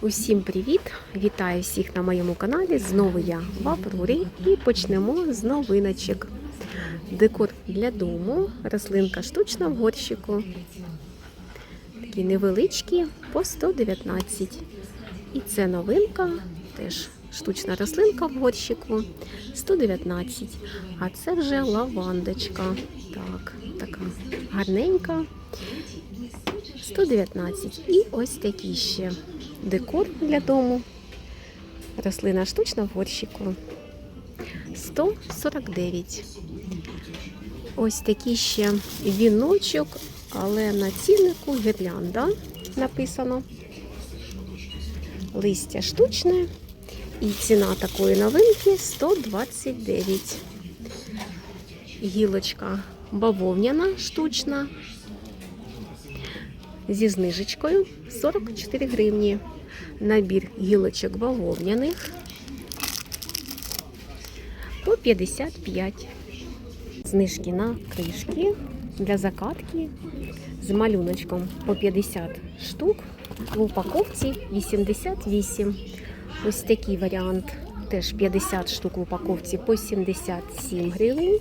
Усім привіт! Вітаю всіх на моєму каналі. Знову я в Аврорі і почнемо з новиночок. Декор для дому, рослинка штучна в горщику. Такі невеличкі по 119. І це новинка, теж штучна рослинка в горщику 119. А це вже лавандочка. Так, така гарненька. 119. І ось такі ще декор для дому. Рослина штучна в горщику. 149. Ось такий ще віночок, але на ціннику гірлянда написано. Листя штучне. І ціна такої новинки 129. Гілочка бавовняна штучна зі знижечкою 44 гривні. Набір гілочок бавовняних по 55. Знижки на кришки для закатки з малюночком по 50 штук. В упаковці 88. Ось такий варіант. Теж 50 штук в упаковці по 77 гривень.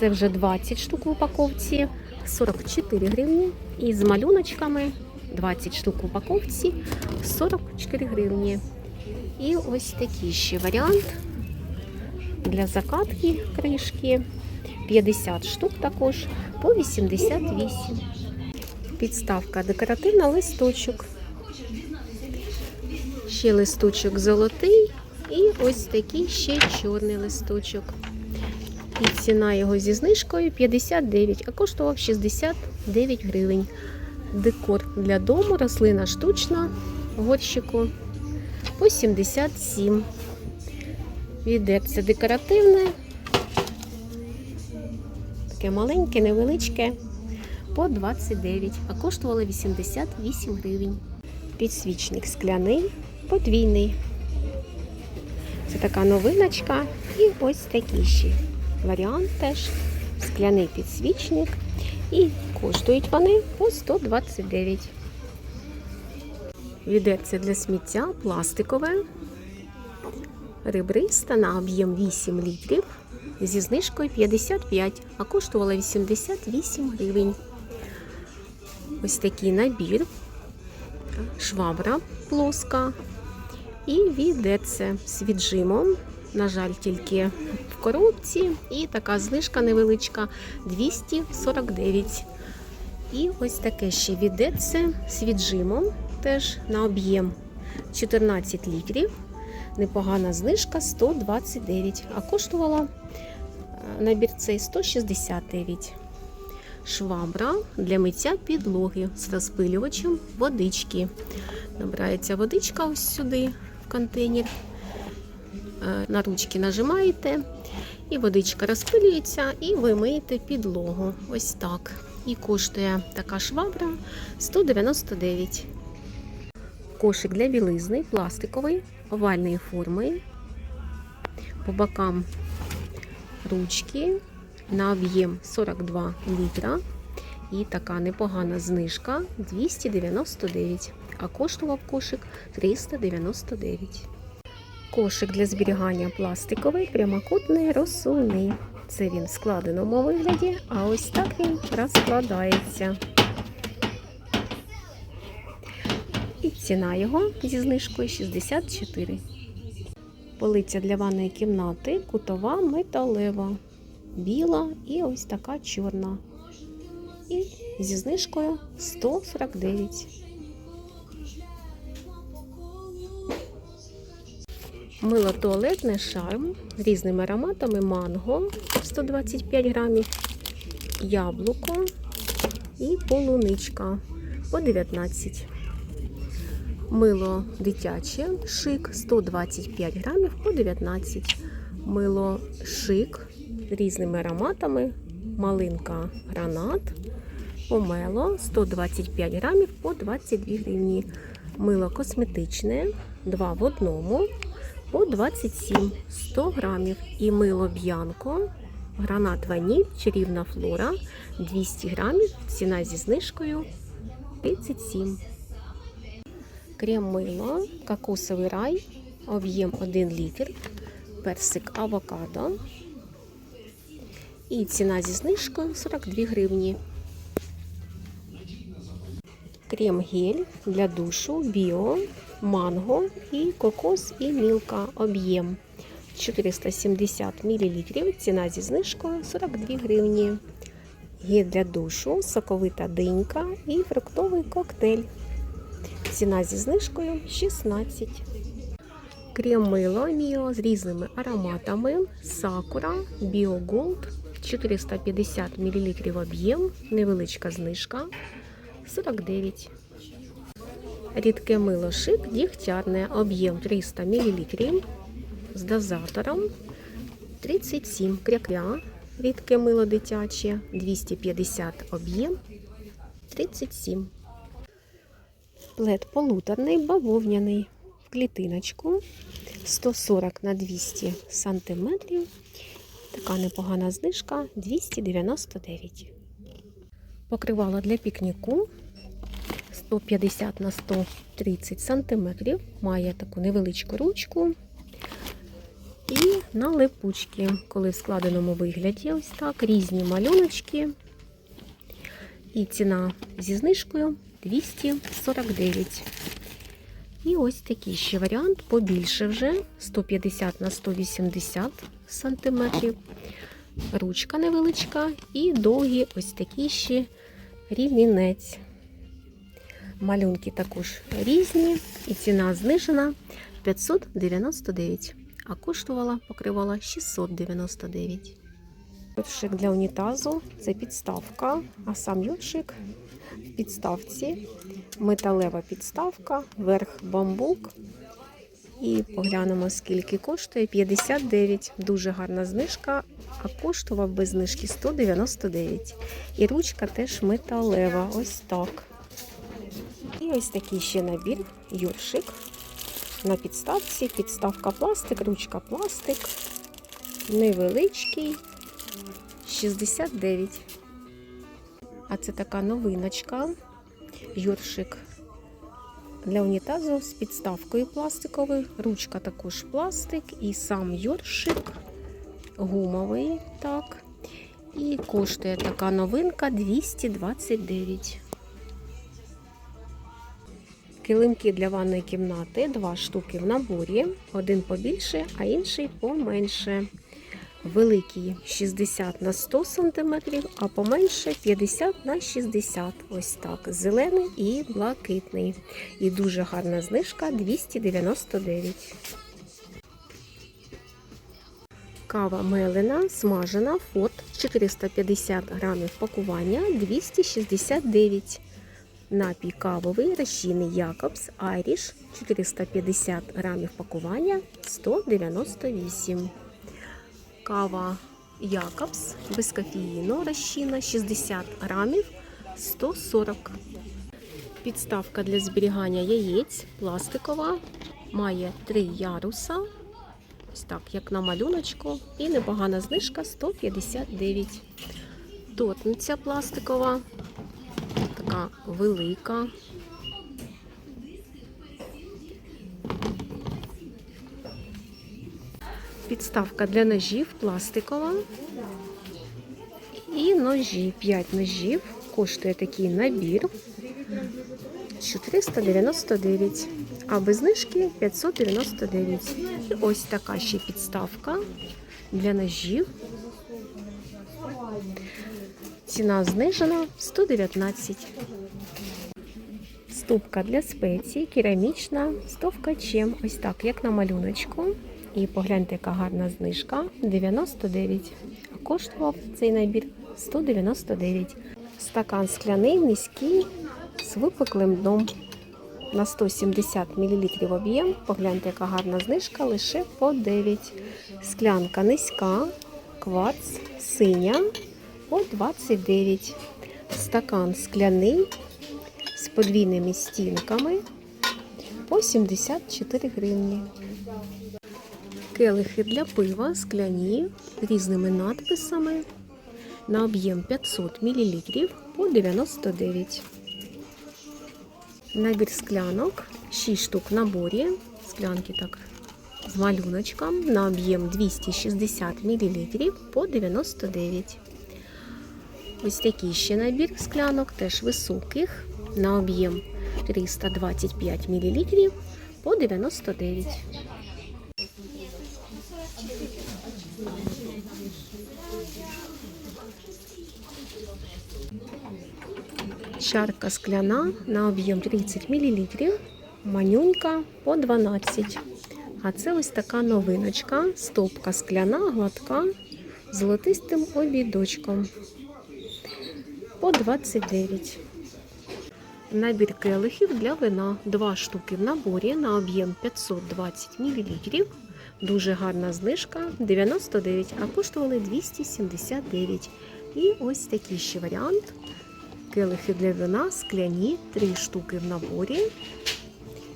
Це вже 20 штук в упаковці, 44 гривні. І з малюночками 20 штук в упаковці, 44 гривні. І ось такий ще варіант для закатки кришки. 50 штук також по 88. Підставка декоративна листочок. Ще листочок золотий. І ось такий ще чорний листочок. І ціна його зі знижкою 59, а коштував 69 гривень. Декор для дому, рослина штучна горщику по 77. Відерце декоративне. Таке маленьке, невеличке по 29, а коштувало 88 гривень. Підсвічник скляний, подвійний. Це така новиночка. І ось такий ще варіант теж. Скляний підсвічник. І коштують вони по 129. Відерце для сміття пластикове. Ребриста на об'єм 8 літрів зі знижкою 55, а коштувала 88 гривень. Ось такий набір, швабра плоска і відерце з віджимом. На жаль, тільки в коробці. І така знижка невеличка 249. І ось таке ще відеться з віджимом, теж на об'єм 14 літрів. Непогана знижка 129, а коштувала набір цей 169. Швабра для миття підлоги з розпилювачем водички. Набирається водичка ось сюди в контейнер. На ручки нажимаєте, і водичка розпилюється, і ви миєте підлогу. Ось так. І коштує така швабра 199. Кошик для білизни пластиковий, овальної форми. По бокам ручки на об'єм 42 літра. І така непогана знижка 299, а коштував кошик 399. Кошик для зберігання пластиковий, прямокутний, розсувний. Це він в складеному вигляді, а ось так він розкладається. І ціна його зі знижкою 64. Полиця для ванної кімнати, кутова металева, біла і ось така чорна. І зі знижкою 149. Мило туалетне шарм з різними ароматами манго 125 грамів, яблуко і полуничка по 19. Мило дитяче шик 125 грамів по 19. Мило шик з різними ароматами, малинка гранат, помело 125 грамів по 22 гривні. Мило косметичне 2 в одному по 27 100 грамів. І мило б'янко Гранат ваніль, чарівна флора 200 грамів, ціна зі знижкою 37. Крем мило, кокосовий рай, об'єм 1 літр, персик авокадо. І ціна зі знижкою 42 гривні. Крем гель для душу, біо, манго і кокос і мілка. Об'єм 470 мл. Ціна зі знижкою 42 гривні. Гель для душу, соковита динька і фруктовий коктейль. Ціна зі знижкою 16. Крем мило Міо з різними ароматами. Сакура Біо Голд 450 мл об'єм, невеличка знижка 49. Рідке мило шик дігтярне, об'єм 300 мл з дозатором. 37 крякля. Рідке мило дитяче. 250 об'єм. 37. Плед полуторний бавовняний. В клітиночку 140 на 200 сантиметрів. Така непогана знижка. 299. Покривало для пікніку 150 на 130 сантиметрів. Має таку невеличку ручку. І на липучки, коли в складеному вигляді, ось так, різні малюночки. І ціна зі знижкою 249. І ось такий ще варіант, побільше вже 150 на 180 сантиметрів. Ручка невеличка і довгі ось такі ще рівнінець. Малюнки також різні, і ціна знижена 599, а коштувала покривала 699. Йоршик для унітазу це підставка, а сам йоршик в підставці, металева підставка, верх бамбук. І поглянемо, скільки коштує 59. Дуже гарна знижка, а коштував без знижки 199. І ручка теж металева. Ось так. І ось такий ще набір юршик на підставці. Підставка пластик, ручка пластик. Невеличкий. 69. А це така новиночка. Юршик для унітазу з підставкою пластиковою. Ручка також пластик і сам юршик гумовий. так. І коштує така новинка 229. Килимки для ванної кімнати, два штуки в наборі, один побільше, а інший поменше. Великий 60 на 100 см, а поменше 50 на 60 Ось так. Зелений і блакитний. І дуже гарна знижка 299. Кава мелена, смажена, фот 450 грамів пакування 269 Напій кавовий розчинний Якобс Айріш 450 грамів пакування 198 Кава Якобс без кофеїну розчина 60 грамів 140 Підставка для зберігання яєць пластикова. Має три яруса. Ось так, як на малюночку. І непогана знижка 159 Тотниця пластикова така велика. Підставка для ножів пластикова. І ножі, 5 ножів. Коштує такий набір 499, а без знижки 599. І ось така ще підставка для ножів. Ціна знижена 119. Ступка для спецій, керамічна, з товкачем. Ось так, як на малюночку. І погляньте, яка гарна знижка 99. А коштував цей набір 199. Стакан скляний, низький, з випуклим дном. На 170 мл об'єм. Погляньте, яка гарна знижка, лише по 9. Склянка низька, кварц, синя по 29. Стакан скляний з подвійними стінками по 74 гривні. Келихи для пива скляні різними надписами на об'єм 500 мл по 99. Набір склянок 6 штук в наборі. Склянки так з малюночком на об'єм 260 мл по 99. Ось такий ще набір склянок, теж високих, на об'єм 325 мл по 99. Чарка скляна на об'єм 30 мл, манюнька по 12. А це ось така новиночка, стопка скляна, гладка, золотистим обідочком по 29. Набір келихів для вина. Два штуки в наборі на об'єм 520 мл. Дуже гарна знижка 99, а коштували 279. І ось такий ще варіант. Келихи для вина скляні, 3 штуки в наборі.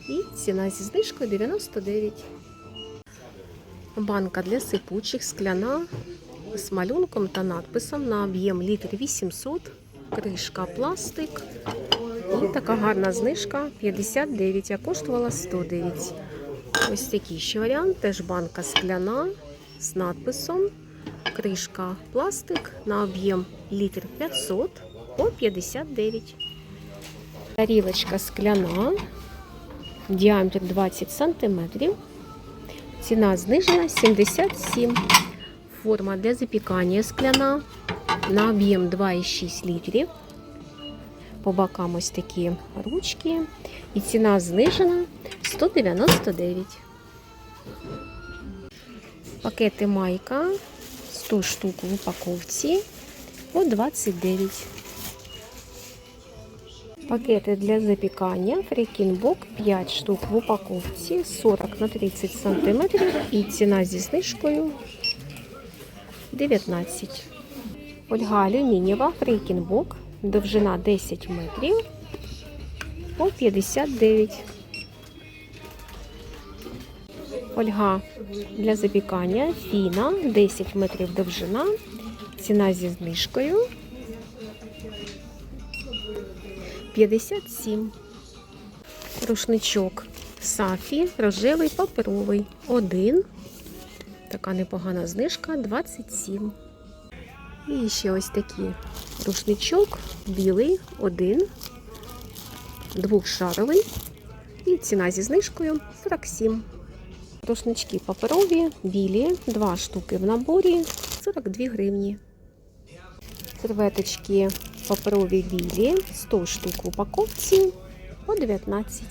І ціна зі знижкою 99. Банка для сипучих скляна з малюнком та надписом на об'єм літр 800, кришка пластик. І така гарна знижка 59, а коштувала 109. Ось такий ще варіант. Теж банка скляна з надписом. Кришка пластик на об'єм літр 500 по 59. Тарілочка скляна, діаметр 20 см. Ціна знижена 77. Форма для запікання скляна на об'єм 2,6 літрів. По бокам ось такі ручки. І ціна знижена 199. Пакети майка 100 штук в упаковці по 29. Пакети для запікання фрікінбок 5 штук в упаковці 40 на 30 см і ціна зі знижкою 19. Ольга алюмінієва фрікінбок, довжина 10 метрів по 59. Фольга для запікання фіна 10 метрів довжина. Ціна зі знижкою 57. Рушничок Сафі, рожевий паперовий. Один. Така непогана знижка 27. І ще ось такий рушничок білий, один, двохшаровий. І ціна зі знижкою 47. Рушнички паперові, білі, два штуки в наборі, 42 гривні. Серветочки паперові білі, 100 штук в упаковці по 19.